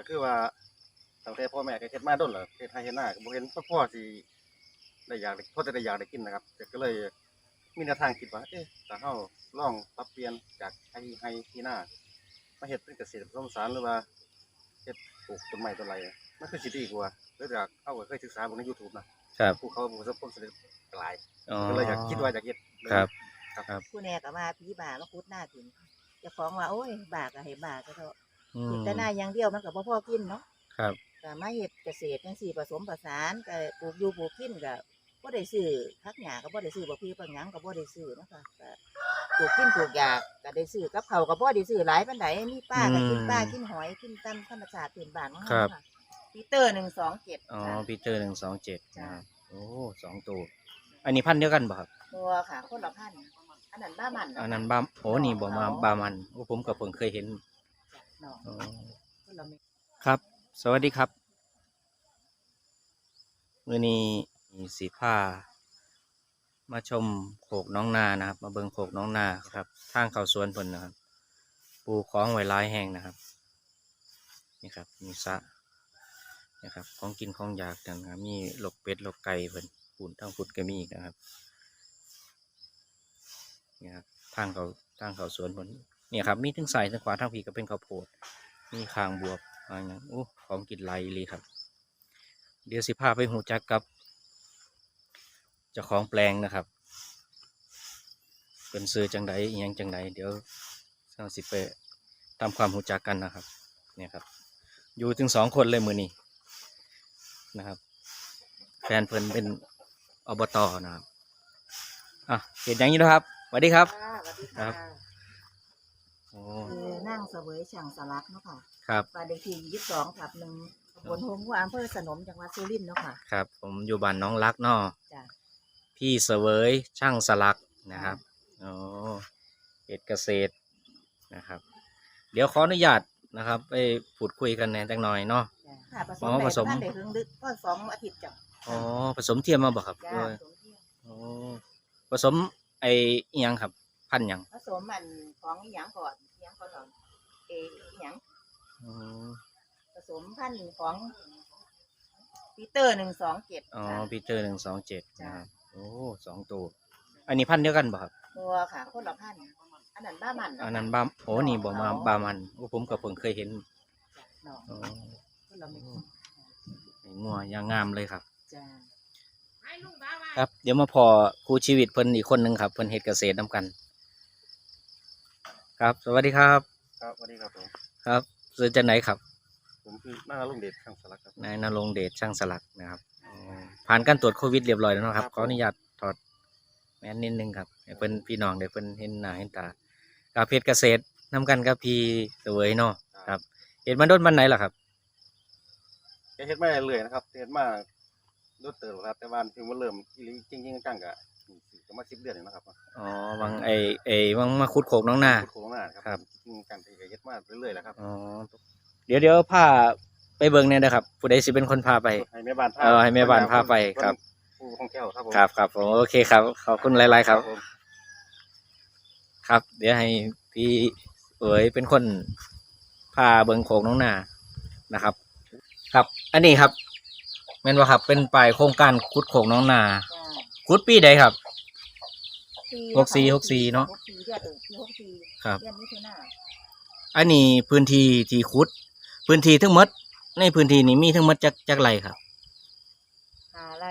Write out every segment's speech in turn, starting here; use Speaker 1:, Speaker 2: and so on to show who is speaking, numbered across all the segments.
Speaker 1: ก็คือว่าตั้งแต่พ่อแม่ก็เฮ็ดมาโดนแล้วเฮ็ดให้เฮ็ดหน้าก็บ่เห็นพ่อสิได้อยากได้พอจะได้อยากได้กินนะครับแต่ก็เลยมีแนวทางคิดว่า เอ๊ะถ้าเฮาลองปรับเปลี่ยนจากไห้ไห้ที่หน้ามาเฮ็ดเป็นเกษตรผสมผสานหรือว่าเฮ็ดปลูกต้นไม้ต้นไรมันคือสิดีกว่าเลยอยากเอาก็เคยศึกษาเบิ่งใน YouTube นะครับผู้เขาประสบความสำเร็จหลาย
Speaker 2: อ๋อ
Speaker 1: ก็เลยอยากคิดว่าอยากเฮ็ดเลย
Speaker 2: ครับ
Speaker 3: ผู้แน่ก็ว่าพี่บ่ามาคุดหน้าถึงเจะฟ้าของว่าโอ้ยบ่าก็ให้บ่าก็เถอะ
Speaker 2: อื
Speaker 3: เฮ็ด
Speaker 2: ม
Speaker 3: แต่หน้าอย่างเดียวมันก็บ่พอกินเนาะ
Speaker 2: ครับ
Speaker 3: ก็มาเฮ็ดเกษตรจังซี่ผสมผสานก็ปลูกอยู่ปลูกกินก็บ่ได้ซื้อผักหญ้าก็บ่ได้ซื้อบ่พี่ปังหยังก็บ่ได้ซื้อเนาะค่ะก็ปลูกกินปลูกยากก็ได้ซื้อกับเขาวก็บ่ได้ซื้อหลายปานใดมีป้าก็กิน
Speaker 2: อืม
Speaker 3: ป้ากินหอยกินตามธรรมชาติพื้นบ้านของ
Speaker 2: ครั
Speaker 3: เฮา
Speaker 2: บ
Speaker 3: ค่ะปีเตอร์127
Speaker 2: อ๋อ
Speaker 3: จ้ะ
Speaker 2: ปีเตอร์หนึ่งสองเจ็ด
Speaker 3: จ้ะ
Speaker 2: นะครับโอ้สองตัว อันนี้พันธุ์เดียวกันบ่ครับ
Speaker 3: ตัวค่ะคนละพันธุ์อันนั้นบ้ามัน
Speaker 2: อันนั้นบามโอ้นี่บ่มาบามันโอ้ผมกับเพิ่งเคยเห็น
Speaker 3: เนาะ
Speaker 2: อ๋อ
Speaker 3: คนละเม็ด
Speaker 2: ครับ สวัสดีครับ มื้อนี้มีสีผ้า มาชมโขกน้องนานะครับ มาเบิ่งโขกน้องนาครับ ทางเข้าสวนเพิ่นนะครับปลูกของไว้หลายแห่งนะครับ นี่ครับ มีสระนะครับ ของกินของอยากกันครับ มีหลกเป็ดหลกไก่เพิ่นปุ่นทั้งพุดก็มีอีกนะครับนี่ครับทางเขาทางเขาสวนเพิ่น เนี่ยครับมีทั้งใส่ทั้งขวาทั้งผีก็เป็นข้าวโพดมีคางบวบอะไรอย่างโอ้ของกินไหลเลยครับ เดี๋ยวสิพาไปหูจักกับเจ้าของแปลงนะครับ เป็นซื้อจังไดอิหยังจังไดเดี๋ยวเราสิไปทำความหูจักกันนะครับ เนี่ยครับ อยู่ถึงสองคนเลยมือนี้นะครับ แฟนเพิ่นเป็นอบตนะครับอะเห็นอย่างนี้นะครับสวัสดีครับ
Speaker 3: ค่ะสวัสดี
Speaker 2: ครั
Speaker 3: ค่ะ
Speaker 2: บ โอ้
Speaker 3: คือนั่งเสวยช่างสลักเนาะค่ะ
Speaker 2: ครับ
Speaker 3: บ้านเลขที่ยี่สิบสองทับหนึ่งตำบลโฮมหัวอำเภอสนมจังหวัดสุรินทร์เนาะค่ะ
Speaker 2: ครับ ผมอยู่บ้านน้องรักเนาะ
Speaker 3: จ้ะ
Speaker 2: พี่เสวยช่างสลักนะครับอ๋อเกษตรเกษตรนะครับ เดี๋ยวขออนุญาตนะครับไปพูดคุยกันแหน่จังหน่อยเนาะ
Speaker 3: จ้ะค่ะผส
Speaker 2: อ๋
Speaker 3: ม
Speaker 2: อ
Speaker 3: แบบ
Speaker 2: ผสม
Speaker 3: ท่านได้ถึงดึกก็สองอาทิตย์จ้ะ
Speaker 2: อ๋อผสมเทียมมาบ่ครับ
Speaker 3: จ้า
Speaker 2: เอ้ย
Speaker 3: ผสมเทียม
Speaker 2: อ๋อผสมไออิหยังครับ พันธุ์หยัง
Speaker 3: ผสมมันของอีหยังก่อนอีหยังก่อนเหรอเอออีหยัง
Speaker 2: อ๋อ
Speaker 3: ผสมพันธุ์ของปีเตอร์หนึ่งสองเจ็ด
Speaker 2: อ๋อปีเตอร์หนึ่งสองเจ็ด
Speaker 3: จ้ะ
Speaker 2: นะครับโอ้สองตัวอันนี้พันธุ์เดียวกันบ่ครับ
Speaker 3: ตัวค่ะคนละพันธุ์อันนั้นบ้ามัน
Speaker 2: อันนั้นบามโอ้นี่บ่มาบามันโอ้ผมกับเพิ่งเคยเห็น
Speaker 3: เนาะ
Speaker 2: อ๋อ
Speaker 3: คนละเม็ด
Speaker 2: ไอ้งัวอยางงามเลยครับ
Speaker 3: จ้า
Speaker 2: ครับเดี๋ยวมาพอครูชีวิตเพิ่นอีกคนหนึ่งครับเพิ่นเฮ็ดเกษตรนํกัน ครับ สวัสดีครับ
Speaker 1: ครับสวัสดีครับผม
Speaker 2: ครับซื้อจากไหนครับ
Speaker 1: ผมคือหน้าลุงเดชช่างสลักครับ
Speaker 2: นายนรงค์เดชช่างสลักนะครับอ๋อผ่านการตรวจโควิดเรียบร้อยแล้วเนาะครับ
Speaker 1: ครับ
Speaker 2: ขออนุญาตถอดแมสนิดนึงครับให้เพิ่นพี่น้องได้เพิ่นเห็นหน้าเห็นตากับเพชรเกษตรนํกันกับพี่เสวยเนาะครับเห็นมาโดนบันไหนล่ะครับ
Speaker 1: แกเฮ็ดมาเรื่อยๆนะครับเฮ็ดมาโดดเติบครับแต่ว่าถึงมันเริ่มอีหลีจริงๆจังๆก็ ก็มา10เดือนนี่นะครับ
Speaker 2: อ๋อวังไอไอวังมาคุดโขกน้องหน้า
Speaker 1: พูดโค้งหน้าค
Speaker 2: ครั
Speaker 1: รับจริงๆจังที่ก็เฮ็ดมาเรื่อยๆแหล้วครับ
Speaker 2: อ๋อเดี๋ยวเดี๋ยวพาไปเบิ่งเนี่ยนะครับผู้ใดสิเป็นคนพาไป
Speaker 1: ให้แม่บ้านพา
Speaker 2: เออให้แม่บ้านพาไปครับ
Speaker 1: ผู้ของแก้วครับผม
Speaker 2: ครับครับผมโอเคครับขอบคุณหลาย ๆ ครับ
Speaker 1: ผม
Speaker 2: ครับ เดี๋ยวให้พี่เอ๋ยเป็นคนพาเบิงโขงน้องนานะครับ ครับ อันนี้ครับแม่นว่าครับเป็นปลายโครงการขุดโขงน้องนา
Speaker 3: จ้า
Speaker 2: ขุดปีใดครับ
Speaker 3: ปี
Speaker 2: หกสี่หกสี่เนาะ
Speaker 3: หกสี่เดือนเออปีหกสี่
Speaker 2: ครับ
Speaker 3: เดือนมิถุนา
Speaker 2: อันนี้พื้นที่ที่ขุด พื้นที่ทั้งหมด ในพื้นที่นี้มีทั้งหมดจักจักไรครับ
Speaker 3: หาไร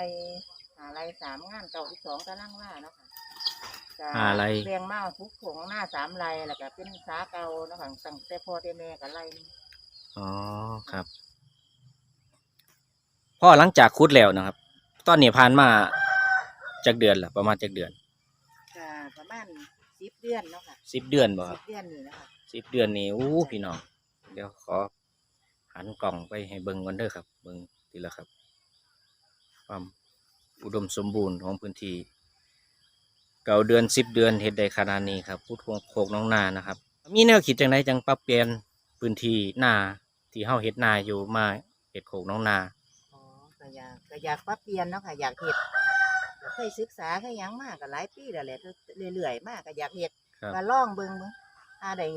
Speaker 3: หาไรสามงานเก่าอีกสองตารางว่าเนาะค่ะจ้
Speaker 2: หาไร
Speaker 3: เรียงเมาทุกผงหน้าสามไรแล้วก็เป็นสาเก่าเนาะค่ะตั้งแต่พ่อแต่แม่กับไรนี่
Speaker 2: อ๋อครับพ่อหลังจากขุดแล้วนะครับ ตอนนี้ผ่านมา จากเดือนละประมาณจากเดือน
Speaker 3: ก็ประมาณสิบเดือนเนาะค่ะ
Speaker 2: สิบเดือนบ่ค
Speaker 3: สิ
Speaker 2: รับ บ
Speaker 3: เดือนนี่นะคะ
Speaker 2: สิบเดือนนี่อู้พี่น้องเดี๋ยวขอหันกล่องไปให้เบิ่งกันเด้อครับ เบิ่งทีละครับ ความอุดมสมบูรณ์ของพื้นที่เก่าเดือนสิบเดือนเฮ็ดได้ขนาดนี้ครับพูดโคกน้องนานะครับ มีแนวคิดจังไดจังปรับเปลี่ยนพื้นที่นาที่เฮาเฮ็ดนาอยู่มาเฮ็ดโคกน้องนา
Speaker 3: อ๋อก็อยากก็อยากปรับเปลี่ยนเนาะค่ะอยากเห็ดก็ เคยศึกษาเคยหยังมากก็หลายปีแล้วแหละเรื่อยๆมากก็อยากเห็ด
Speaker 2: ครับ
Speaker 3: ก็ลองเบิ่งเบิ่งถ้าได้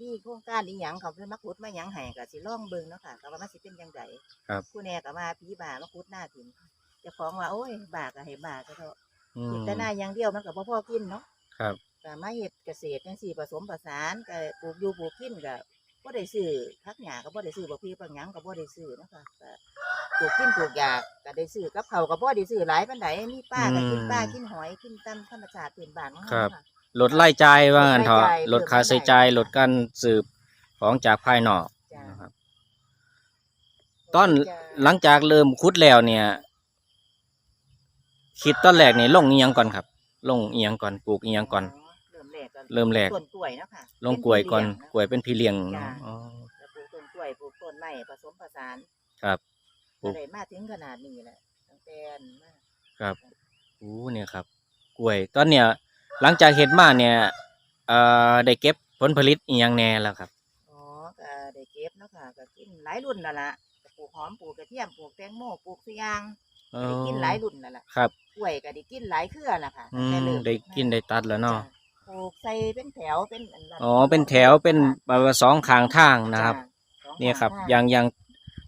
Speaker 3: มีโครงการอีหยังเขาเพิ่นมาขุดมาหยังให้ก็สิลองเบิ่งเนาะค่ะก็ว่ามันสิเป็นจังได
Speaker 2: ครับ
Speaker 3: ผู้แน่ก็ว่าผีบ้ามาขุดหน้าถิ่นเจ้าของว่าโอ้ยบ้าก็ให้บ้าก็เถอะ
Speaker 2: อื
Speaker 3: เฮ็ด
Speaker 2: ม
Speaker 3: แต่หน้าอย่างเดียวมันก็บ่พอกินเนาะ
Speaker 2: ครับ
Speaker 3: ก็มาเฮ็ดเกษตรจังซี่ผสมผสานก็ปลูกอยู่ปลูกกินก็บ่ได้ซื้อผักหญ้าก็บ่ได้ซื้อบักพริกบักหยังก็บ่ได้ซื้อเนาะค่ะก็ ปลูกกินปลูกหญ้าก็ได้ซื้อกับเขาวก็บ่ได้ซื้อหลายปานใดมีปลาก็กินปลากินหอยกินตามธรรมชาติพื้นบ้านของ
Speaker 2: ครั
Speaker 3: เรา
Speaker 2: บ
Speaker 3: ค่ะ
Speaker 2: ลดรายจ่ายว่างั้นเถอะ
Speaker 3: ลดรายจ่าย
Speaker 2: ลดค่าใช้จ่ายลดการสืบของจากภายนอก
Speaker 3: จ้ะ
Speaker 2: นะครับ ตอนหลังจากเริ่มขุดแล้วเนี่ย คิดตอนแรกนี่ลงอีหยังก่อนครับ ลงอีหยังก่อนปลูกอีหยังก่อน
Speaker 3: เริ่มแรกก็
Speaker 2: เริ่มแรก
Speaker 3: ต้นกล้วยเนาะค่ะ
Speaker 2: ลงกล้วยก่อน
Speaker 3: เป็น
Speaker 2: กล้วยเป็นพี่เลี้ยง
Speaker 3: จ้ะ
Speaker 2: อ๋อ
Speaker 3: แล้วปลูกต้นกล้วยปลูกต้นไม้ผสมผสาน
Speaker 2: ครับปลู
Speaker 3: ก็
Speaker 2: ก
Speaker 3: ได้มาถึงขนาดนี้แหละตั้งแต่มา
Speaker 2: ครับโอ้เนี่ยครับ กล้วย ตอนเนี้ยหลังจากเห็ดมาเนี่ยเอ่อได้เก็บผลผลิตอีหยังแน่แล้วครับ
Speaker 3: อ๋อก็ได้เก็บเนาะค่ะก็กินหลายรุ่นแล้วล่ะก็ปลูกหอมปลูกกระเทียมปลูกแตงโมปลูกสุยาง
Speaker 2: อ๋อ
Speaker 3: ได้กินหลายรุ่นแล้วล่ะ
Speaker 2: ครับ
Speaker 3: กล้วยก็ได้กินหลายเครือล่ะค่ะ
Speaker 2: อื
Speaker 3: ตั้งแต่
Speaker 2: ม
Speaker 3: เริ่ม
Speaker 2: ได้กินได้ตัดแล้วเนาะ
Speaker 3: จ้ปลูกใส่เป็นแถวเป็นอันละ
Speaker 2: อ๋อ เป็นแถว เป็นแบบว่าสองข้างทางนะครับ
Speaker 3: จ้สอง
Speaker 2: เนี่ยครับ
Speaker 3: ข้าง
Speaker 2: ยางยาง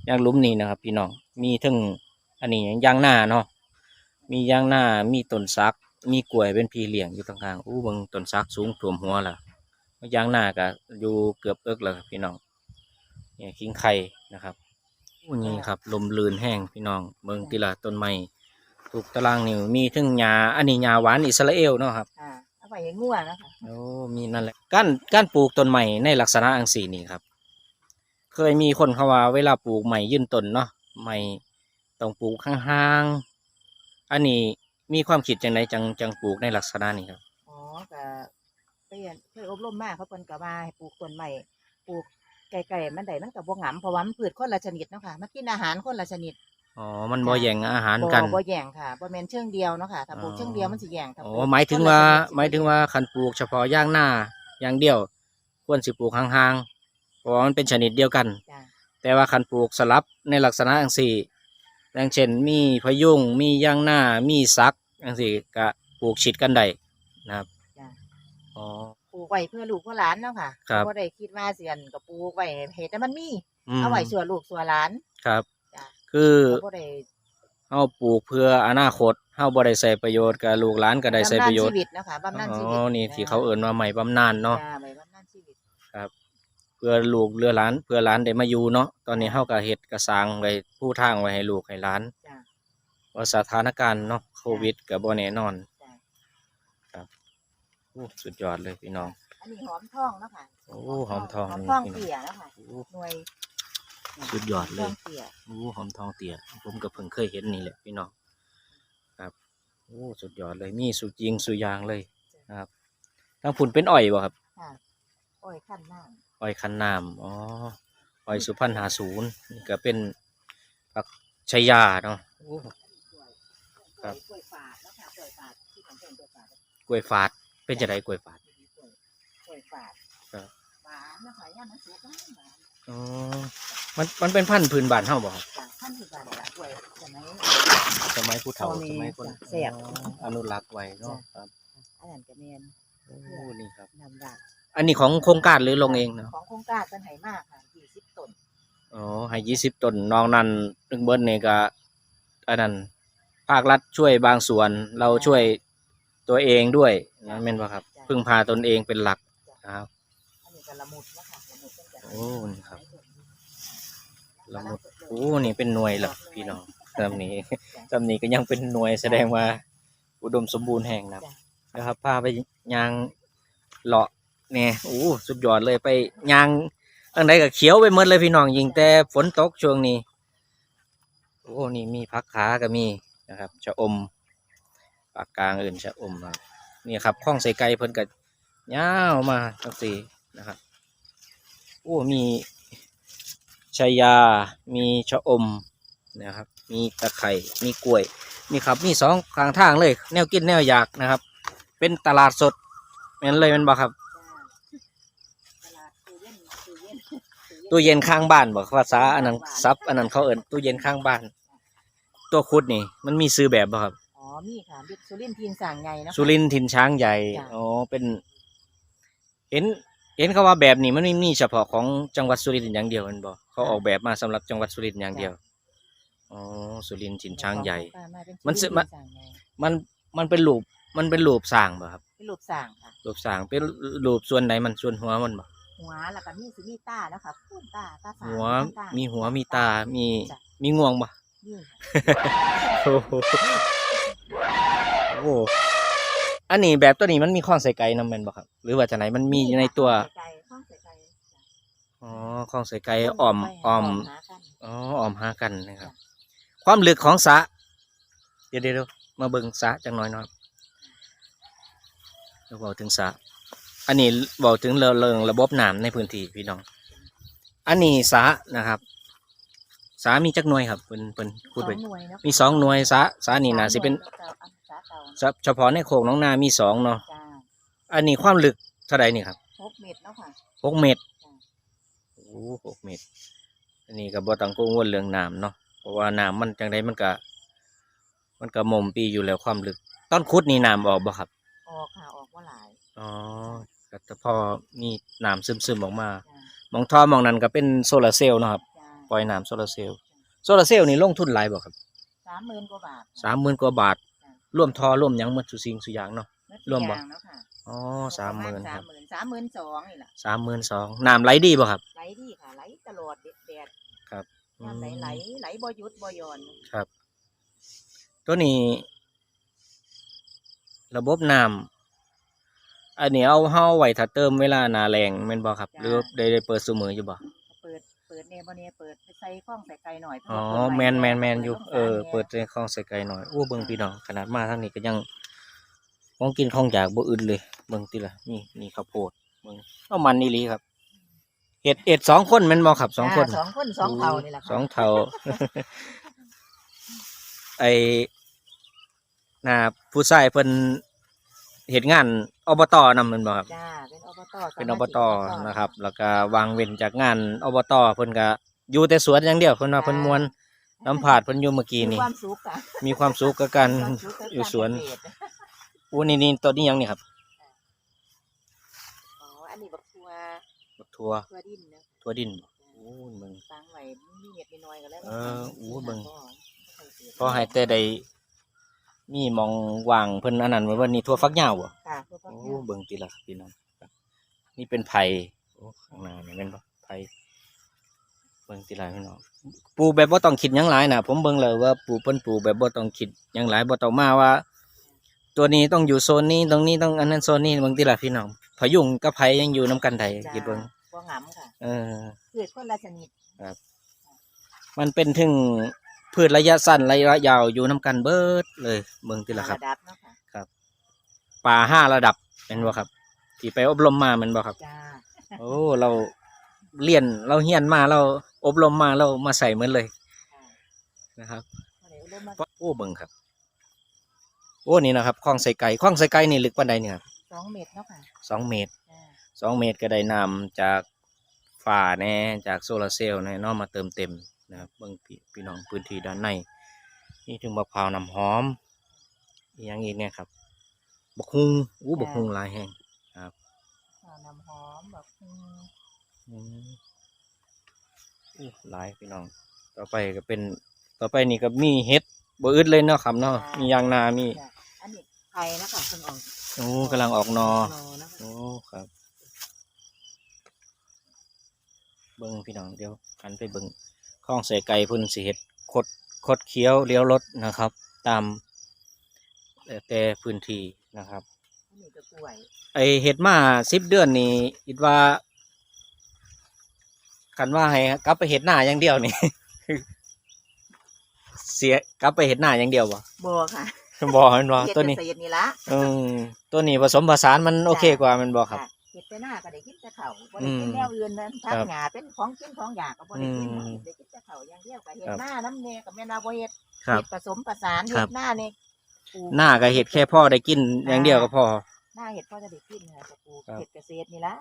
Speaker 2: ยางหลุมนี่นะครับ พี่น้อง มีถึงอันนี้ยางหน้าเนาะมียางหน้ามีต้นซัก มีกล้วยเป็นพี่เลี้ยงอยู่ต่างๆอู้เบิ่งต้นซักสูงท่วมหัวล่ะยางหน้าก็อยู่เกือบเอิกแล้วครับพี่น้องเนี่ยคิงไข่นะครับอู้นี่ครับลมลื่นแห้งพี่น้องเบิ่งติละต้นไม้ถูกตารางนิ้วมีถึงหญ้าอันนี้หญ้าหวานอิสราเอลเนาะครับ
Speaker 3: อ่าเอาไปให้งัวนะคะ
Speaker 2: โอ้มีนั่นแหละการการปลูกต้นใหม่ในลักษณะอังสีนี่ครับ เคยมีคนเขาว่าเวลาปลูกใหม่ยืนต้นเนาะ ใหม่ต้องปลูกห่างๆอันนี้มีความคิดจังไดจังจังปลูกในลักษณะนี้ครับ
Speaker 3: อ๋อก็ไปเรียนเคยอบรมมาเขาเพิ่นก็ว่าให้ปลูกต้นไม้ปลูกไก่ๆมันได้มันก็บ่หงํเพราะว่ามันพืชคนละชนิดเนาะค่ะมันกินอาหารคนละชนิด
Speaker 2: อ๋อ มันบ่แย่งอาหารกัน
Speaker 3: บ่บ่แย่งค่ะบ่แม่นเชิงเดียวเนาะค่ะถ้าปลูก
Speaker 2: อ๋อ
Speaker 3: เชิงเดียวมันสิแย่งถ้า
Speaker 2: อ๋
Speaker 3: ป
Speaker 2: อ
Speaker 3: ลูก
Speaker 2: หมายถึง
Speaker 3: คนละ
Speaker 2: ว่า
Speaker 3: ชนิดสิ
Speaker 2: หมายถึงว่าคันปลูกเฉพาะย่างหน้าอย่างเดียว ควรสิปลูกห่างๆเพราะว่ามันเป็นชนิดเดียวกัน
Speaker 3: จ้ะ
Speaker 2: แต่ว่าคันปลูกสลับในลักษณะอังสี่อย่างเช่นมีพะยุงมียางหน้ามีซักอังสี่ก็ปลูกชิดกันได้นะครับ
Speaker 3: จ้ะ
Speaker 2: อ๋อ
Speaker 3: ปลูกไว้เพื่อลูกเพื่อหลานเนาะค่ะ
Speaker 2: ครับ
Speaker 3: บ่ได้คิดว่าเสียนก็ปลูกไว้ให้เฮ็ดให้มันมี
Speaker 2: อืม
Speaker 3: เอาไว้ส่วนลูกส่วนหลาน
Speaker 2: ครับ
Speaker 3: จ้ะ
Speaker 2: คือ
Speaker 3: ก็บ่ได้
Speaker 2: เฮาปลูกเพื่ออนาคตเฮาบ่ได้ใส่ประโยชน์กับลูกหลานก็ได้ใส่ประโยชน์
Speaker 3: บำนาญชีวิตเนาะค่ะบำนาญชีวิต
Speaker 2: อ๋อ นี่ที่เขาเอิ้นว่าใหม่บำนาญเนาะ
Speaker 3: จ้ไว้บำนาญชีวิต
Speaker 2: เพื่อลูกเรือหลานเพื่อหลานได้มาอยู่เนาะตอนนี้เฮาก็เฮ็ดกระสร้างไว้ผู้ทางไว้ให้ลูกให้หลาน
Speaker 3: จ้ะ
Speaker 2: ว่าสถานการณ์เนาะโควิดก็บ่แน่นอน
Speaker 3: จ้ะ
Speaker 2: โอ้สุดยอดเลยพี่น้อง
Speaker 3: อันนี้หอมทองเนาะค่ะ
Speaker 2: โอ้หอมทอง
Speaker 3: หอม
Speaker 2: นี่
Speaker 3: ทอง
Speaker 2: พี่น้อง
Speaker 3: เปียเนาะค่ะ
Speaker 2: โอ้
Speaker 3: หน่วย
Speaker 2: สุดยอดเล
Speaker 3: ทอย งเปีย
Speaker 2: โอ้หอมทองเตี่ยผมก็เพิ่งเคยเห็นนี่แหละพี่น้องครับโอ้สุดยอดเลยมีสุจริงสุยางเลยนะครับทางผุนเป็นอ้อยบ่ครับ
Speaker 3: ค่ะ โอ้ยขั้นน้ำ
Speaker 2: อ้อยคันน้ำอ๋ออ้อยสุพรรณหาศูนย์นี่ก็เป็นผักชายาเนาะโอ้ครับ
Speaker 3: กล้วยฝาดเนาะค่ะกล้วยฝาดที่ของเพิ่นกล้วยฝาด
Speaker 2: กล้วยฝาดเป็นจะไดกล้วยฝาด
Speaker 3: กล้วยฝาด
Speaker 2: ครับ
Speaker 3: หวานเนาะค่ะย่ามันสุกหวานหวาน
Speaker 2: อ๋อมันมันเป็นพันธุ์พื้นบ้านเฮาบ่ครับ
Speaker 3: จ้ะท่านที่บ้านละกล้วยสมัย
Speaker 2: สมัยผู้เฒ่า
Speaker 3: พ่อแม่
Speaker 2: สมัยคน
Speaker 3: แซ่บ
Speaker 2: อ๋ออนุรักษ์ไว้เนาะครับ
Speaker 3: อันนั้นก็แม่น
Speaker 2: โอ้นี่ครับ
Speaker 3: นำรัก
Speaker 2: อันนี้ของโครงการหรือลงเองเนาะ
Speaker 3: ของโครงการเพิ่นให้มากค่ะ20ต้น
Speaker 2: อ๋อให้ยี่สิบต้นนอกนั้นนึงเบิ้นี่ก็อันนั้นภาครัฐช่วยบางส่วนเราช่วยตัวเองด้วยนะแม่นป่ะครับพึ่งพาตนเองเป็นหลักนะครับ
Speaker 3: อันนี้ก็ละมุดเนาะค่ะละมุดเพิ่นก็
Speaker 2: โอ้นี่ครับละมุดโอ้นี่เป็นหน่วยหลักพี่น้องลำนี้ลำนี้ก็ยังเป็นหน่วยแสดงว่าอุดมสมบูรณ์แห่งนะครับ นะครับพาไปยางเลาะ เนี่ยโอ้สุดยอดเลยไปยางอันไหนก็เขียวไปหมดเลยพี่น้องยิงแต่ฝนตกช่วงนี้โอ้นี่มีพักขาก็มีนะครับชะอมปากกลางอื่นชะอมครับนี่ครับข้องใส่ไก่เพิ่นก็ยาวมาทั้งสี่นะครับโอ้มีชายา มีชะอมนะครับ มีตะไคร่มีกล้วยนี่ครับ มีสองข้างทางเลย แนวกินแนวอยากนะครับ เป็นตลาดสดแม่นเลยมันบ่ครับ
Speaker 3: ตลาดตู้เย็นตู้เย็น
Speaker 2: ตู้เย็นข้างบ้านบอกภาษาอันนั้นซับอันนั้นเขาเอิ้นตู้เย็นข้างบ้าน ตัวคุดนี่ มันมีซื้อแบบบ่ครับ
Speaker 3: อ๋อมีค่ะบิ๊กสุรินทร์ทีนสั่งไงเนาะ
Speaker 2: สุรินทร์ถิ่นช้างใหญ่
Speaker 3: จ้ะ
Speaker 2: อ๋อเป็นเห็นเห็นเขาว่าแบบนี้มันไม่มีเฉพาะของจังหวัดสุรินทร์อย่างเดียวแมันบ่เขาออกแบบมาสำหรับจังหวัดสุรินทร์อย่างเดียวอ๋อสุรินทร์ถิ่นช้างใหญ่ มันสิมันมันมันเป็นรูปมันเป็นรูปสร้างบ่ครับ
Speaker 3: เป็นรูปสร้างค่ะ
Speaker 2: รูปสร้างเป็นรูปส่วนไหนมันส่วนหัวมันบ่
Speaker 3: หัวแล้วก็มีสิมีตาแล้วค่ะพูนตาตาฝา
Speaker 2: หัว
Speaker 3: ตา
Speaker 2: มีหัวมีตา มี
Speaker 3: จ้ะ
Speaker 2: มีงวงบ่
Speaker 3: นี่
Speaker 2: โอ้โหโอ้อันนี้แบบตัวนี้มันมีข้องใส่ไก่นำแม่นบ่ครับ หรือว่าจะไหนมันมีอยู่ในตัว
Speaker 3: ใส่ข้องใส่ใจ
Speaker 2: อ๋อข้องใส่ไก่อ้อมอ้อม
Speaker 3: หากัน
Speaker 2: อ๋ออ้อมหากันนะครับ ความลึกของสระเดี๋ยวเดี๋ยวเดี๋ยวมาเบิ่งสระจังน้อยเนาะเราบอกถึงสระ อันนี้บอกถึงเรื่องระบบน้ำในพื้นที่พี่น้อง อันนี้สระนะครับสระมีจักหน่วยครับเพิ่นเพิ่นพูดไป
Speaker 3: สองหน่วยเนาะ
Speaker 2: มีสองหน่วยสระสระนี่นะสิเป็น
Speaker 3: สามหวย
Speaker 2: เฉพาะในโขงน้องนามีสองเนาะ
Speaker 3: จ้า
Speaker 2: อันนี้ความลึกเท่าไรนี่ครับ
Speaker 3: หกเม็ดเนาะค่ะ
Speaker 2: หกเมตร
Speaker 3: จ้ะ
Speaker 2: โอ้หกเมตร อันนี้ก็บ่ต้องกังวลเรื่องน้ำเนาะเพราะว่าน้ำมันจังไดมันก็มันก็มมปีอยู่แล้วความลึกตอนขุดนี่น้ำออกบ่ครับ
Speaker 3: ออกค่ะออกว่าหลาย
Speaker 2: อ๋อ ก็แต่พอมีน้ำซึมๆออกมา
Speaker 3: จ้า
Speaker 2: หมองท่อหมองนั้นก็เป็นโซลาร์เซลล์เนาะครับ
Speaker 3: จ้า
Speaker 2: ปล่อยน้ำโซลาร์เซลล์โซลาร์เซลล์นี่ลงทุนหลายบ่ครับ
Speaker 3: สามหมื่นกว่าบาท
Speaker 2: สามหมื่นกว่าบาท
Speaker 3: จ้ะ
Speaker 2: รวมท่อรวมหยังหมดสุสิ่งสุอย่างเนาะ รวมบ่
Speaker 3: เดทุกอย่างเนาะค่ะ
Speaker 2: อ๋อสามหมื่นค
Speaker 3: สา
Speaker 2: รั
Speaker 3: ม
Speaker 2: บ
Speaker 3: หมื่นสามหมื่นสองนี่แหละ
Speaker 2: สามหมื่นสองน้ำไหลดีบ่ครับ
Speaker 3: ไหลดีค่ะไหลตลอดเด็ดแดด
Speaker 2: ครับ
Speaker 3: ยามไหลไหลไหลบ่หยุดบ่หย่อน
Speaker 2: ครับตัวนี้ ระบบน้ำ อันนี้เอาเฮาไว้ถ้าเติมเวลาหนาแรงแม่นบ่ครับ หรือได้ได้เปิดซุมืออยู่บ่
Speaker 3: เปิดเปิดเนบ่เนเปิดไปใส่ข้องใส่ไก่หน่อยเพราะ
Speaker 2: อ๋อ
Speaker 3: ว่าเปิด
Speaker 2: แม
Speaker 3: ไว้
Speaker 2: นแมนแมนอยู่
Speaker 3: ต้อง
Speaker 2: เออ
Speaker 3: การ
Speaker 2: เปิดในคลองใส่ไกลหน่อยโอ้เบิ่งพี่น้องขนาดมาทางนี้ก็ยังของกินของอยากบ่อื่นเลย เบิ่งติล่ะนี่นี่ข้าวโพดเบิ่งเอามันนี่ลีครับเห็ดเห็ดสองคนแม่นบ่ครับสองคนา
Speaker 3: สองคนสองเท่านี่แหละค่ะ
Speaker 2: สองเท่า ไอน่าผู้ชายเพิ่น เฮ็ดงานอบตนำแม่นบ่ครับ
Speaker 3: จ้าเป็นอบต
Speaker 2: เป็นอบตนะครับ แล้วก็วางเว้นจากงานอบตเพิ่นก็อยู่แต่สวนอย่างเดียวเพิ่นว่าเพิ่นมวนน้ำผาดเพิ่นอยู่เมื่อกี้
Speaker 3: มี
Speaker 2: นี่
Speaker 3: ความสุขค่ะ
Speaker 2: มีความสุขกับการ
Speaker 3: มีความสุขกับ
Speaker 2: อยู่สวน
Speaker 3: การเกษตร
Speaker 2: อู้นี่นี่ตัวนี้ยังนี่ครับ
Speaker 3: อ๋ออันนี้บักทัว
Speaker 2: บักทัว
Speaker 3: ทัวดินนะ
Speaker 2: ทัวดินบ่โอ้ยมึง
Speaker 3: ตั้งไว้มีเห็ดมีน้อยก็แล้ว
Speaker 2: เอออู้เบิ่ง
Speaker 3: พ
Speaker 2: พอให้แต่ได้ มีหมองว่างเพิ่นอันนั้นไว้ว่านี่ทัวฟักยาวบ่
Speaker 3: ค่ะตัวฟัก
Speaker 2: โอ้
Speaker 3: ยาว
Speaker 2: เบิ่งติละครับพี่น้องครับนี่เป็นไผ่โอ้ข้างหน้านี่แม่นบ่ไผ่เบิ่งติละพี่น้องปลูกแบบบ่ต้องคิดหยังหลายน่ะผมเบิ่งแล้วว่าปลูกเพิ่นปลูกแบบบ่ต้องคิดหยังหลายบ่ต้องมาว่า ตัวนี้ต้องอยู่โซนนี้ตรงนี้ต้องอันนั้นโซนนี้เบิ่งติละพี่น้องพะยุงกับไผ่ยังอยู่นํกันได้
Speaker 3: จ้า
Speaker 2: คิดเบิ่ง
Speaker 3: บ่งำค่ะ
Speaker 2: เออ
Speaker 3: พืชคนละชนิด
Speaker 2: มันเป็นถึง พืชระยะสั้นระยะยาวอยู่นํกันเบิดเลยเบิ่งติละครับ
Speaker 3: ระดับเนาะค่ะ
Speaker 2: ป่าห้าระดับเป็นบ่ครับที่ไปอบรมมาแมันบ่ครับ
Speaker 3: จ้า
Speaker 2: โอ้เราเรียนเราเฮียนมาเราอบรมมาเรามาใส่เหมือนเลย
Speaker 3: ค่ะ
Speaker 2: นะครับ
Speaker 3: เดี๋ยวเริ่มมา
Speaker 2: โอ้เบิ่งครับ โอ้นี่นะครับคลองใส่ไก่คลองใส่ไก่นี่ลึกปานใดเนี่ยครับ
Speaker 3: สองเม็ดเนาะค่ะ
Speaker 2: สองเมตร
Speaker 3: จ้า
Speaker 2: สองเมตรก็ได้นำจากฝ่าแน่จากโซลาร์เซลล์แน่เนอมาเติมเต็ม นะครับเบิ่งพี่พี่น้องพื้นที่ด้านใน นี่ถึงมะพร้าวน้ำหอมอีกอย่างอีกเนี่ยครับบักฮุงอู้บักฮุงหลายแห่ง
Speaker 3: เอาน้ำหอมแบบอืม
Speaker 2: อืมอู้หลายพี่น้อง ต่อไปก็เป็นต่อไปนี่ก็มีเห็ดบ่อึดเลยเนาะครับเนาะมียางนามี
Speaker 3: จ้ะอันนี้ไข่นะคะเพิ่งออก
Speaker 2: โอ้กำลังออกนอ
Speaker 3: นอนะคะ
Speaker 2: โอ้ครับเบิ่งพี่น้องเดี๋ยวหันไปเบิ่ง ข้องใส่ไก่เพุ่นสิเห็ดคดคดเคี้ยวเลี้ยวรถนะครับ ตามแต่แต่พื้นที่นะครับ
Speaker 3: อันนี้ก็กล้วย
Speaker 2: ไอเห็ดมาสิบเดือนนี่คิดว่ากันว่าให้กลับไปเห็ดหน้าอย่างเดียวนี่ เสียกลับไปเห็ดหน้าอย่างเดียวบ่
Speaker 3: บัวค่ะ
Speaker 2: บ่เห็นบ่
Speaker 3: เฮ็ด
Speaker 2: ตัวนี้
Speaker 3: เกษตรนี่ละ
Speaker 2: อืมตัวนี้ผสมผสานมันโอเคกว่ามันบ่ครับะ
Speaker 3: เฮ็ดแต่หน้าก็ได้กินแต่ข้าวบ่
Speaker 2: อื
Speaker 3: ได้
Speaker 2: ม
Speaker 3: กินแนวอื่นนั้น
Speaker 2: ครั
Speaker 3: ทั
Speaker 2: บ
Speaker 3: กหญ้าเป็นของกินของอยากก็บ่ได้กิน
Speaker 2: อืม
Speaker 3: ได้กินแต่ข้าวอย่างเดียวก็เฮ็ด
Speaker 2: ครับ
Speaker 3: หน้าน้ำแน่ก็แม่นว่าบ่เฮ็ด
Speaker 2: ครับ
Speaker 3: เฮ็ดผสมผสาน
Speaker 2: ค
Speaker 3: เฮ็
Speaker 2: รับ
Speaker 3: ดหน้านี่ปลูก
Speaker 2: หน้าก็เห็ดแค่พ่อได้กินอย่างเดียวก็พอ
Speaker 3: หน้าเฮ็ดพอจะได้กินค่ะก็ปลูก
Speaker 2: ครับ
Speaker 3: เฮ็ดเกษตรนี่ละ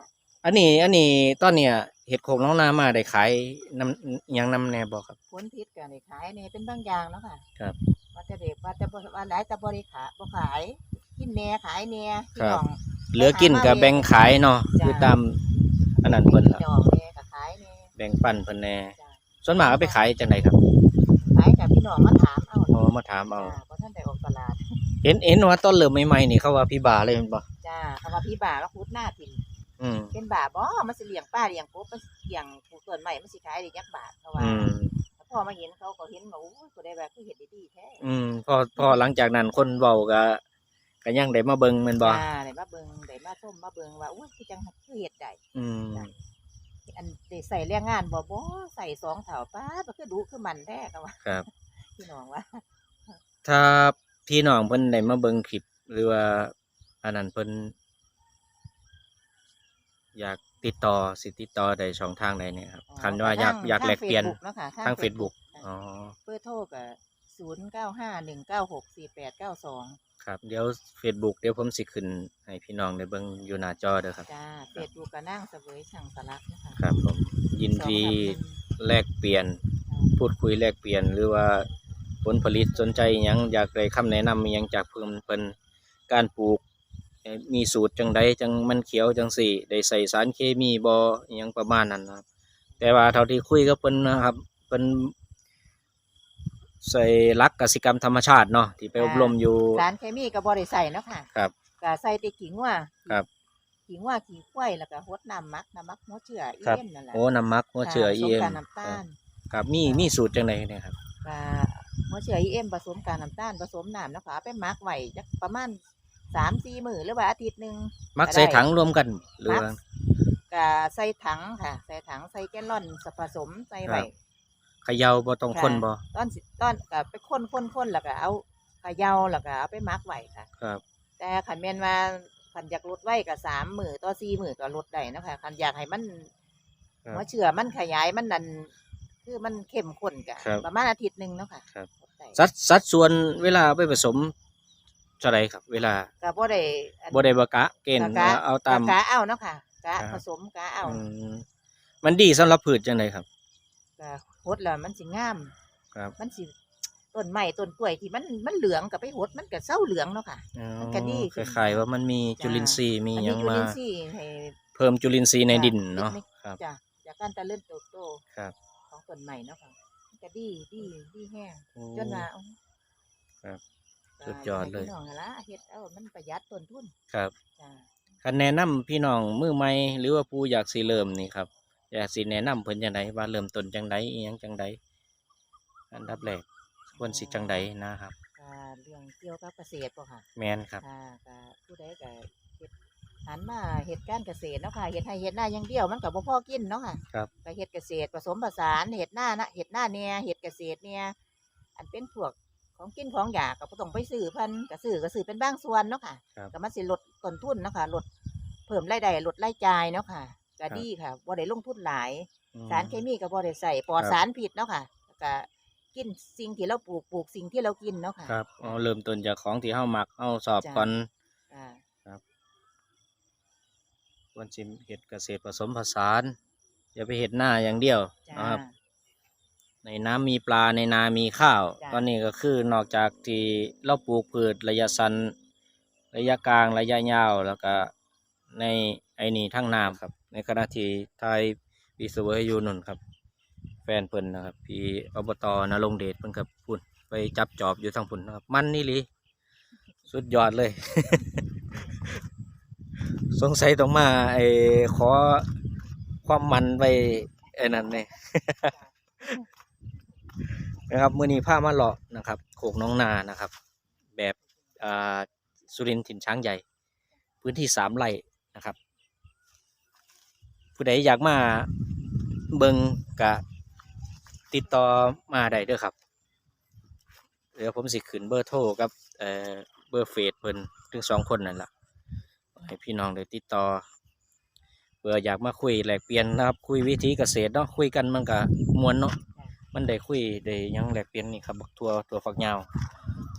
Speaker 2: อันนี้อันนี้ตอนเนี้ยเห็ดโขงน้องนามาได้ขายน้ำหยังน้ำแน่บ่ครับ
Speaker 3: ผลพิษก็ได้ขายนี่เป็นบางอย่างเนาะค่ะ
Speaker 2: ครับ
Speaker 3: ว่าแต่เด็กว่าแต่บ่ว่าหลายแต่บ่ได้ขายบ่ขายกินแหน่ขายแหน่พี่
Speaker 2: ครับ
Speaker 3: น้อง
Speaker 2: เหลือกินกับแบ่งขายเนาะ
Speaker 3: จ้ะ
Speaker 2: คือตามอันนั้นเพิ่นล่ะ
Speaker 3: ดอกแน่ก็ขายแน่
Speaker 2: แบ่งปันเพิ่นแหน่
Speaker 3: จ้ะ
Speaker 2: ส่วนมากเอาไปขายจังไดครับ
Speaker 3: ขายกับพี่น้องมาถามเอา
Speaker 2: อ๋อมาถามเอา
Speaker 3: จ้าเพราะท่านได้ออกตลาด
Speaker 2: เห็นเห็นว่าต้นเริ่มใหม่ๆนี่เขาว่าพี่บาเลยแม่นบ่
Speaker 3: จ้าคำว่าพี่บ่าว่าคุดหน้าถิ่น
Speaker 2: อืม
Speaker 3: เป็นบ่าบ่มันสิเลี้ยงป้าเลี้ยงกบมันสิเลี้ยงปลูกต้นใหม่มันสิขายได้ยักบาทเพราะว่า
Speaker 2: อืม
Speaker 3: พอมาเห็นเขาก็เห็นว่าโอ้ยก็ได้แบบคือเห็ดได้ดีแท้
Speaker 2: อืมพอพอหลังจากนั้นคนเว้าก็ก็ยังได้มาเบิ่งแม่นบ่
Speaker 3: จ้าได้มาเบิ่งได้ มาส้มมาเบิ่งว่าโอ้ยคือจังคือเห็ดได้
Speaker 2: อืม
Speaker 3: อันได้ใส่แรงงานบ่บ่ใส่สองเถาป้ามันคือดุคือมันแท้ก็ว่า
Speaker 2: ครับ
Speaker 3: พี่น้องว่า
Speaker 2: ถ้าพี่น้องเพิ่นได้มาเบิ่งคลิป หรือว่าอันนั้นเพิ่นอยากติดต่อสิติดต่อได้ช่องทางใดเนี่ยครับคันว่าอยากอยากแลกเปลี่ยน
Speaker 3: เนาะค่ะ
Speaker 2: ทาง Facebook อ๋อ
Speaker 3: เบอร์โทรก็ศูนย์เก้าห้าหนึ่งเก้าหกสี่แปดเก้าสอง
Speaker 2: ครับเดี๋ยว Facebook เดี๋ยวผมสิขึ้นให้พี่น้องได้เบิ่งอยู่หน้าจอเด้อครับ
Speaker 3: จ้าเฟซบุ๊กก็นั่งเสวยช่างสลักนะคะ
Speaker 2: ครับผมยินดีแลกเปลี่ยน พูดคุยแลกเปลี่ยนหรือว่าผลผลิตสนใจหยังอยากได้คำแนะนำอิหยังจากเพิ่นเพิ่นการปลูกเอ่อมีสูตรจังใดจังมันเขียวจังสี่ได้ใส่สารเคมีบ่อิหยังประมาณนั้นนะครับ แต่ว่าเท่าที่คุยกับเพิ่นนะครับเพิ่น ใส่หลักกสิกรรมธรรมชาติเนาะที่ไปอบรมอยู่
Speaker 3: สารเคมีก็บ่ได้ใส่เนาะค่ะ
Speaker 2: ครับ
Speaker 3: ก็ใส่แต่ขิงว่า
Speaker 2: ครับ
Speaker 3: ขิงว่าขิงควายแล้วก็ฮดน้ำมักน้ำมักหัวเชื้ออี
Speaker 2: ครับ
Speaker 3: เอ็มนั่นแหละ
Speaker 2: โอ้น้ำมักหัวเชื้อ
Speaker 3: ผ
Speaker 2: อี
Speaker 3: สม
Speaker 2: เอ็ม
Speaker 3: กับน้ำตาล
Speaker 2: ครับมีมีสูตรจังใดเนี่ยครับ
Speaker 3: ก็หัวเชื้ออีเอ็มผสมกับน้ำตาลผสมน้ำแล้วก็เอาไปหมักไว้จักประมาณสามสี่มื้อหรือว่าอาทิตย์หนึง
Speaker 2: มักใส่ถังรวมกันหรือ
Speaker 3: มัก
Speaker 2: ว่า
Speaker 3: ก็ใส่ถังค่ะ ใส่ถังใส่แกลลอนผสมใส่ไว้
Speaker 2: ครับ เขย่าบ่ต้องคนบ่
Speaker 3: ตอนสิตอนก็ไปค้นค้นค้นแล้วก็เอาเขย่าแล้วก็เอาไปหมักไว้ค่ะ
Speaker 2: ครับ
Speaker 3: แต่ขันแม่นว่าขันอยากลดไว้กับสามมือต่อสี่มือก็ลดได้เนาะคะขันอยากให้มัน
Speaker 2: ครับ
Speaker 3: หัวเชื้อมันขยายมันนันคือมันเข้มข้นกะ
Speaker 2: ครับ
Speaker 3: ประมาณอาทิตย์หนึ่งเนาะค่ะ
Speaker 2: ครับ
Speaker 3: ลดได้
Speaker 2: สัดสัดส่วนเวลาเอาไปผสมเท่าไหรครับ เวลา
Speaker 3: ก็บ่ได้อัน
Speaker 2: บ่ได้บ่กะเกณฑ์
Speaker 3: กะ
Speaker 2: ว่าเอาตาม
Speaker 3: กะเอาเนาะค่ะกะ
Speaker 2: ครับ
Speaker 3: ผสมกะเอา
Speaker 2: อืมมันดีสำหรับพืชจังไดครับ
Speaker 3: กะ หดแล้วมันสิงาม
Speaker 2: ครับ
Speaker 3: มันสิต้นไม้ต้นกล้วยที่มันมันเหลืองกับไปหดมันก็เศร้าเหลืองเนาะค่ะ
Speaker 2: อ๋อ
Speaker 3: มันก็ดี
Speaker 2: คล้ายๆว่ามันมี
Speaker 3: จ้ะ
Speaker 2: จุลินทรีย์มี
Speaker 3: อัน
Speaker 2: หยั
Speaker 3: นี้
Speaker 2: ง
Speaker 3: จุ
Speaker 2: มา
Speaker 3: ลินทรีย์ให้
Speaker 2: เพิ่มจุลินทรีย์ใน
Speaker 3: จ้ะ
Speaker 2: ดินเนาะ
Speaker 3: ดิน
Speaker 2: ครับ
Speaker 3: จ้ะจากการเจริญเติบโต
Speaker 2: ครับ
Speaker 3: ของต้นใหม่เนาะค่ะมันก็ดีดีดีแห้ง
Speaker 2: โอ้
Speaker 3: จนว่าเอา
Speaker 2: ครับ
Speaker 3: ก็
Speaker 2: สุดยอดเลย
Speaker 3: ให้พี่น้องหั่นละเฮ็ดเอามันประหยัดต้นทุน
Speaker 2: ครับ
Speaker 3: จ้า
Speaker 2: คันแนะนำพี่น้องมือใหม่หรือว่าผู้อยากสิเริ่มนี่ครับ อยากสิแนะนำเพิ่นจังไดว่าเริ่มต้นจังไดอีหยังจังไดอันดับแรกควรสิจังไดนะครับ
Speaker 3: ก็เรื่องเกี่ยวกับเกษตรป่ะค่ะ
Speaker 2: แม่นครับ
Speaker 3: ค่ะก็ผู้ใดก็เฮ็ดหันมาเฮ็ดการเกษตรเนาะค่ะเฮ็ดให้เฮ็ดหน้าอย่างเดียวมันก็บ่พอกินเนาะค่ะ
Speaker 2: ครับ
Speaker 3: ก็เฮ็ดเกษตรผสมผสานเฮ็ดหน้านะเฮ็ดหน้าเนี่ยเฮ็ดเกษตรเนี่ยอันเป็นพวกของกินของอยากก็บ่ต้องไปซื้อเพันก็ซื้อก็ซื้อเป็นบางส่วนเนาะค่ะ
Speaker 2: ครับ
Speaker 3: ก็มันสิลดต้นทุนเนาะค่ะลดเพิ่มรายได้ลดรายจ่ายเนาะค่ะ ก็
Speaker 2: ครับ
Speaker 3: ดีค่ะบ่ได้ลงทุนหลาย
Speaker 2: อืม
Speaker 3: สารเคมีก็บ่ได้ใส่ปลอด
Speaker 2: ครับ
Speaker 3: สารพิษเนาะค่ะแล้วก็กินสิ่งที่เราปลูกปลูกสิ่งที่เรากินเนาะค่ะ
Speaker 2: ครับอ๋อเริ่มต้นจากของที่เฮามักเฮาสอบ
Speaker 3: จ้ะ
Speaker 2: ก่อน
Speaker 3: อ่า
Speaker 2: ควรสิเฮ็ดเกษตรผสมผสานอย่าไปเฮ็ดหน้าอย่างเดียว
Speaker 3: จ้า
Speaker 2: นะครับ ในน้ำมีปลาในนามีข้าว
Speaker 3: จ้ะ
Speaker 2: ตอนนี้ก็คือนอกจากที่เราปลูกพืชระยะสั้นระยะกลางระยะยาวแล้วก็ ในไอนี่ทั้งน้ำครับ ในขณะที่ไทยวิศวะอยู่นุ่นครับ แฟนเพิ่นนะครับ พี่อบตนรงเดชเพิ่นกับพุ่นไปจับจอบอยู่ทางพุ่นนะครับ มันนี่ลีสุดยอดเลย สงสัยต้องมาไอขอความมันไปไอ้นั่นเนี่ยนะครับมือนี้ผ้ามาเลาะนะครับโขกน้องนานะครับ แบบอ่าสุรินทร์ถิ่นช้างใหญ่ พื้นที่สามไร่ นะครับ ผู้ใดอยากมาเบิงกะติดต่อมาได้เด้อครับเดี๋ยวผมสิขึ้นเบอร์โทรกับเอ่อเบอร์เฟซเพิ่นถึงสองคนนั่นแหละให้พี่น้องได้ติดต่อเผื่ออยากมาคุยแลกเปลี่ยนนะครับ คุยวิธีเกษตรเนาะคุยกันมันก็มวนเนาะมันได้คุยได้ยังแลกเปลี่ยนนี่ครับบักตัวตัวฝักยาว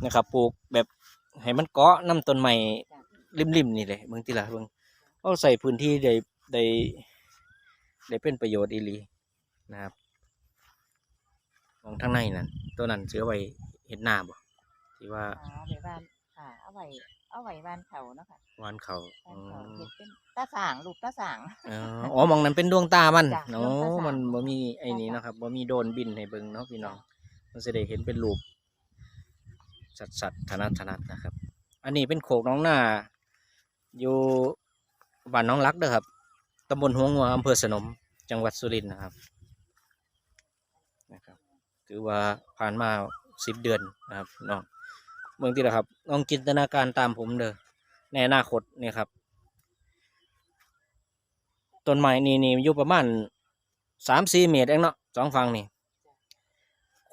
Speaker 2: นะครับปลูกแบบให้มันเกาะน้ำต้นใหม่ริมๆนี่เลยเบิ่งทีละเบิ่ง เอาใส่พื้นที่ได้ได้ได้เป็นประโยชน์อีหลีนะครับมองทางในนั่นตัวนั้นเสือไว้เห็นหน้าบ่ที่ว่า
Speaker 3: อ่าแบบว่าอ่าเอาไว้เอาไว้วานเขาเนาะค่ะ
Speaker 2: วานเขา
Speaker 3: วาน
Speaker 2: อื
Speaker 3: เขา
Speaker 2: ม
Speaker 3: เฮ็ดเป็นตาสางลูกตาสาง
Speaker 2: อ๋ออ๋อมองนั้นเป็นดวงตามัน
Speaker 3: จ้ะ
Speaker 2: โอ้
Speaker 3: ดวงตาสาม
Speaker 2: มันบ่มีไอ้นี้
Speaker 3: จ้ะ
Speaker 2: เนาะครับบ่มีโดรนบินให้เบิ่งเนาะพี่น้องมันจะได้เห็นเป็นรูปสัดสัดถนัดถนัดนะครับ อันนี้เป็นโขกน้องหน้าอยู่ บ้านน้องรักเด้อครับตำบลหัวงัวอำเภอสนม จังหวัดสุรินทร์นะครับนะครับ ถือว่าผ่านมาสิบเดือนนะครับน้องเมืองที่ละครับลองจินตนาการตามผมเด้อในอนาคตเนี่ยครับต้นไม้นี่นี่อยู่ประมาณสามสี่เมตรเองเนาะสองฝั่งนี่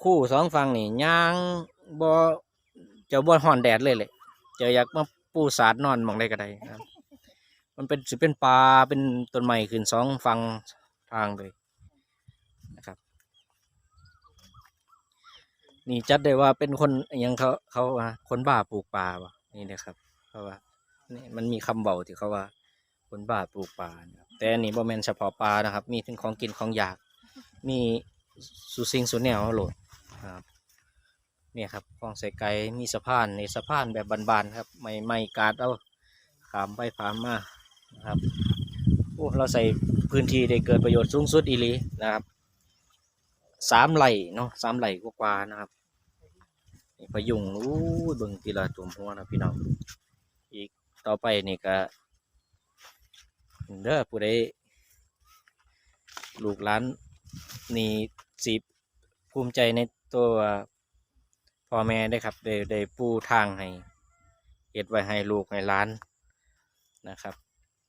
Speaker 2: คู่สองฝั่งนี่ย่างบ่จะบ่ห่อนแดดเลยเลยจะอยากมาปูสาดนอนมองได้ก็ได้ครับ มันเป็นสิเป็นป่าเป็นต้นไม้ขึ้นสองฝั่งทางเลยนะครับ นี่จัดได้ว่าเป็นคนยังเขาเขาคนบ้าปลูกป่าบ่นี่นะครับเพราะว่านี่มันมีคำเบาที่เขาว่า คนบ้าปลูกป่าแต่นนี้บ่แมนเฉพาะป่านะครับ มีทั้งของกินของอยาก มีสุสิงสุแนวโหลดครับเนี่ยครับคลองใส่ไก่มีสะพานในสะพานแบบบานๆครับ ไม่ไม่กาดเอาขามไปขามมา นะครับโอ้เราใส่พื้นที่ได้เกิดประโยชน์สูงสุดอีลีนะครับสามไหลเนาะสามไหลกว่าๆนะครับพยุงอู้เบิ่งทีละตุ่มหัวนะพี่น้องอีกต่อไปนี่ก็เด้อผู้ใดลูกหลานนี่สิภูมิใจในตัวพ่อแม่ได้ครับได้ได้ปูทางให้เฮ็ดไว้ให้ลูกให้หล้านนะครับ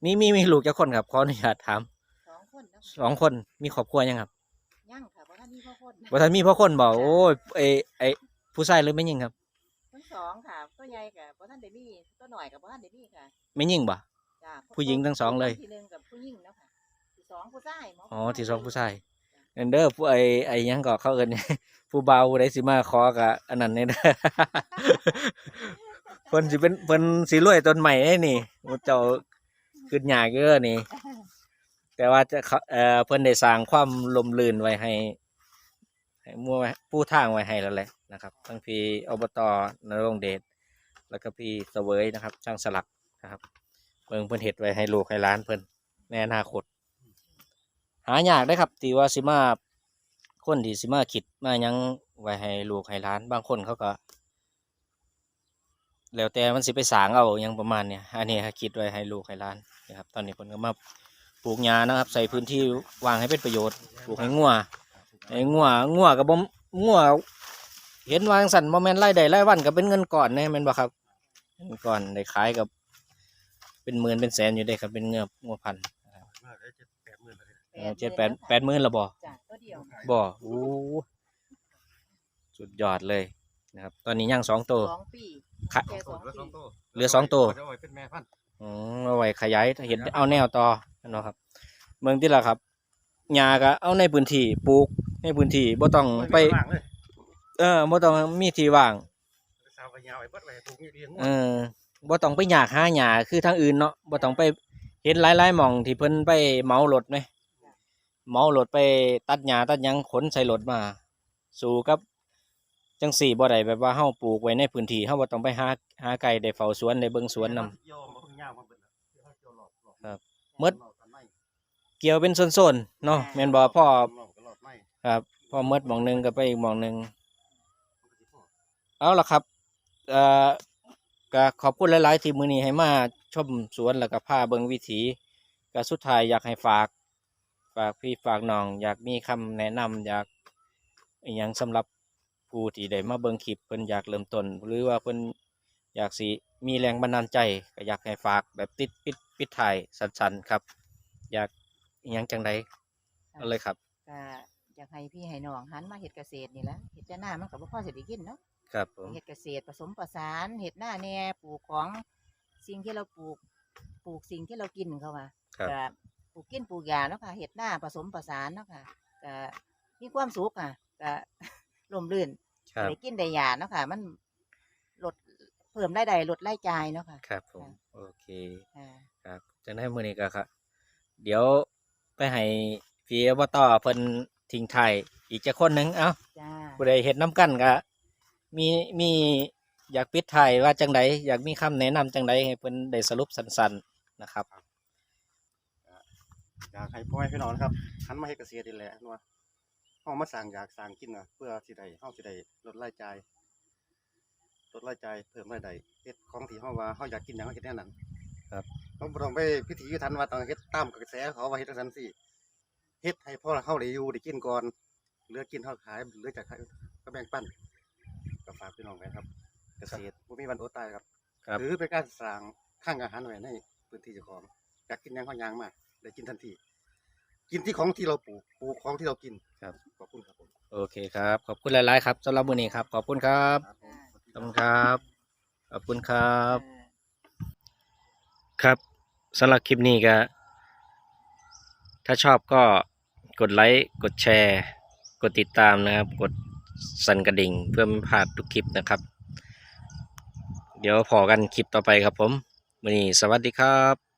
Speaker 2: มีมีมีลูกจักคนครับขออนุญาตถาม
Speaker 3: สองคนเนาะ
Speaker 2: สองคนมีครอบครัวยังครับ
Speaker 3: ย่างค่ะบ่ทันมีพ่อคน
Speaker 2: ว่าท่านมีพ่อคนบอกโอ้ยไอไอผู้ชายหรือไม่ยิงครับ
Speaker 3: ทั้งสองค่ะตัวใหญ่กับบ่ทันได้มีตัวหน่อยกับบ่ทันได้มีค่ะ
Speaker 2: ไม่ยิงบ่
Speaker 3: จ้า
Speaker 2: ผู้หญิงทั้งสองเลย
Speaker 3: ที่หนึ่งกับผู้หญิงเนาะค่ะที่สองผู้ชายหม
Speaker 2: อ๋อที่สองผู้ชายเอนเดอร์ผู้ไอไอหยังก็เขาเอินผู้เบาได้สิมาขอกะอันนั้นเนี่ยเด้อ เพิ่นสิเป็นเพิ่นสิรวยต้นใหม่ไอ้นี่มูเจ้า ขึ้นยากเยอะนี่ แต่ว่าจะเขาเอ่อเพิ่นได้สร้างความลมลื่นไว้ให้ให้มั่วไว้ผู้ทางไว้ให้แล้วแหละนะครับทั้งพี่อบตนรงค์เดชแล้วก็พี่เสวยนะครับช่างสลักนะครับเพิ่งเพิ่นเฮ็ดไว้ให้ลูกให้หล้านเพิ่นในอนาคต หายากได้อครับที่ว่าสิมาคนที่สิมาคิดมาหยังไว้ให้ลูกให้หล้าน บางคนเขาก็ แล้วแต่มันสิไปสร้างเอาอหยังประมาณเนี่ยอันนี้คิดไว้ให้ลูกให้หล้านนะครับตอนนี้คนก็มาปลูกหญ้านะครับ ใส่พื้นที่วางให้เป็นประโยชน์ปลูกให้งัวให้งัวงัวกับบ่มงัวเห็นวาจั่งสันบ่แม่นรายได้รายวันก็เป็นเงินก่อนแน่แม่นบ่ครับเงินก่อนได้ขายกับ เป็นหมื่นเป็นแสนอยู่ได้ครับเป็นเงือบงัวพันธุ์
Speaker 1: มาได้เจ็ดแปดหมื่นเลย
Speaker 2: เออเจ็ดแปดแปดหมื่นละบ่
Speaker 3: จ้าตัวเดียว
Speaker 2: บ่อู้สุดยอดเลยนะครับ ตอนนี้ย่างสองตัว
Speaker 3: สองปี
Speaker 2: ค่ะ
Speaker 3: แค่สอง
Speaker 1: เหลือสอง
Speaker 3: ปี
Speaker 1: ตัว
Speaker 2: เหลือสองตัว
Speaker 1: เดี๋ยวไว้เป็นแม่พันธุ์
Speaker 2: อืมเอาไว้ขยายเห็นเอาแนวต่อเนาะครับเมืองที่ละครับหญ้าก็เอาในพื้นที่ปลูกในพื้นที่บ่ต้องไป
Speaker 1: ม่มีว่างเลย
Speaker 2: เออบ่ต้องมีที่ว่าง
Speaker 1: สาวไปยาวไว้เบิดไว้ปลูกนี่เลี้ยง
Speaker 2: เออบ่ต้องไปอยากหาหญ้าคือทางอื่นเนาะบ่ต้องไปเห็นหลายๆหม่องที่เพิ่นไปเหมารถไหมเหมารถไปตัดหญ้าตัดหยังขนใส่รถมา สู่กับ จังสี่บ่ได้แบบว่าเฮาปลูกไว้ในพื้นที่เฮาบ่ต้องไปหาหาไก่ได้เฝ้าสวนได้เบิ่งสวนนํ
Speaker 1: โยมมาเพิ่งยาวมาเบิดแล้วเดี๋ยวเขาเกี่ยวหลอกหลอก
Speaker 2: ครับ
Speaker 1: ห
Speaker 2: มด
Speaker 1: หลอกกันไม่
Speaker 2: เกี่ยวเป็นโซนๆเนาะแม่นบ่พ่อ
Speaker 1: หลอกกันหลอกไม่
Speaker 2: ครับพ่อหมดหม่องหนึงก็ไปอีกหม่องหนึง
Speaker 1: มันก็สิพอ
Speaker 2: เอาล่ะครับเอ่อก็ขอบคุณหลาย ๆ ที่มื้อนี้ให้มาชมสวนแล้วก็พาเบิ่งวิถีก็สุดท้ายอยากให้ฝาก ฝากพี่ฝากน้อง อยากมีคำแนะนำอยากอหยังสำหรับ ผู้ที่ได้มาเบิ่งคลิปเพิ่นอยากเริ่มต้น หรือว่าเพิ่นอยากสิมีแรงบันดาลใจก็อยากให้ฝากแบบติดปิดปิดท้ายสั้นๆครับ อยากอหยังจังใดเอาเลยครับ
Speaker 3: ก็อยากให้พี่ให้น้องหันมาเฮ็ดเกษตรนี่แหละเฮ็ดแต่หน้ามันก็บ่พอสิได้กินเนาะ
Speaker 2: ครับผม
Speaker 3: เฮ็ดเกษตรผสมผสานเฮ็ดหน้าแหน่ปลูกของสิ่งที่เราปลูกปลูกสิ่งที่เรากินเข้ามา
Speaker 2: ครับ
Speaker 3: ก็ปลูกกินปลูกยาเนาะค่ะเฮ็ดหน้าผสมผสานเนาะค่ะก็มีความสุขอะก็ ร่มรื่น
Speaker 2: ครับ
Speaker 3: ได้กินได้ยาเนาะค่ะ มันลดเพิ่มรายได้ลดรายจ่ายเนาะค่ะ
Speaker 2: ครับผมโอเค
Speaker 3: อ่า
Speaker 2: ครับจังได้มื้อนี้ก็ครับ เดี๋ยวไปให้พี่อบตเพิ่นทิ้งท้ายอีกจะคนหนึงเอ้า
Speaker 3: จ้า
Speaker 2: ผู้ใดเฮ็ดน้ำกันก็มีมีอยากปิดท้ายว่าจังไดอยากมีคำแนะนำจังไดให้เพิ่นได้สรุปสั้นๆนะครับ
Speaker 1: อยากให้พ่อแม่พี่น้องนะครับหันมาเฮ็ดเกษตรนี่แหละว่า เฮามาสร้างอยากสร้างกินน่ะเพื่อสิได้เฮาสิได้ลดรายจ่ายลดรายจ่ายเพิ่มรายได้เฮ็ดของที่เฮาว่าเฮาอยากกินหยังเฮาเฮ็ดแนวนั้น
Speaker 2: ครับ
Speaker 1: เราบ่ต้องไปพิถีพิถันว่าต้องเฮ็ดตามกระแสเขาว่าเฮ็ดจังซั่นสิเฮ็ดให้พ่อเฮาได้อยู่ได้กินก่อนเหลือกินเฮาขายเหลือจากขายก็แบ่งปันก็ฝากพี่น้องไว้ครับ เกษตรบ่มีวันอดตายครับ
Speaker 2: ครับ
Speaker 1: หรือเป็นการสร้างข้างอาหารไว้ในพื้นที่เจ้าของอยากกินหยังเฮายางมาได้กินทันที กินที่ของที่เราปลูกปลูกของที่เรากิน
Speaker 2: ครับ
Speaker 1: ขอบคุณครับผม
Speaker 2: โอเคครับ ขอบคุณหลาย ๆ ครับสำหรับมื้อนี้ครับ ขอบคุณครับ
Speaker 1: ครับผม
Speaker 2: ขอบคุณครับ ขอบคุณครับ ครับสำหรับคลิปนี้ก็ถ้าชอบก็กดไลค์ กดแชร์ กดติดตามนะครับ กดสั่นกระดิ่ง เพื่อไม่พลาดทุกคลิปนะครับ เดี๋ยวพอกันคลิปต่อไปครับผมวันนี้สวัสดีครับ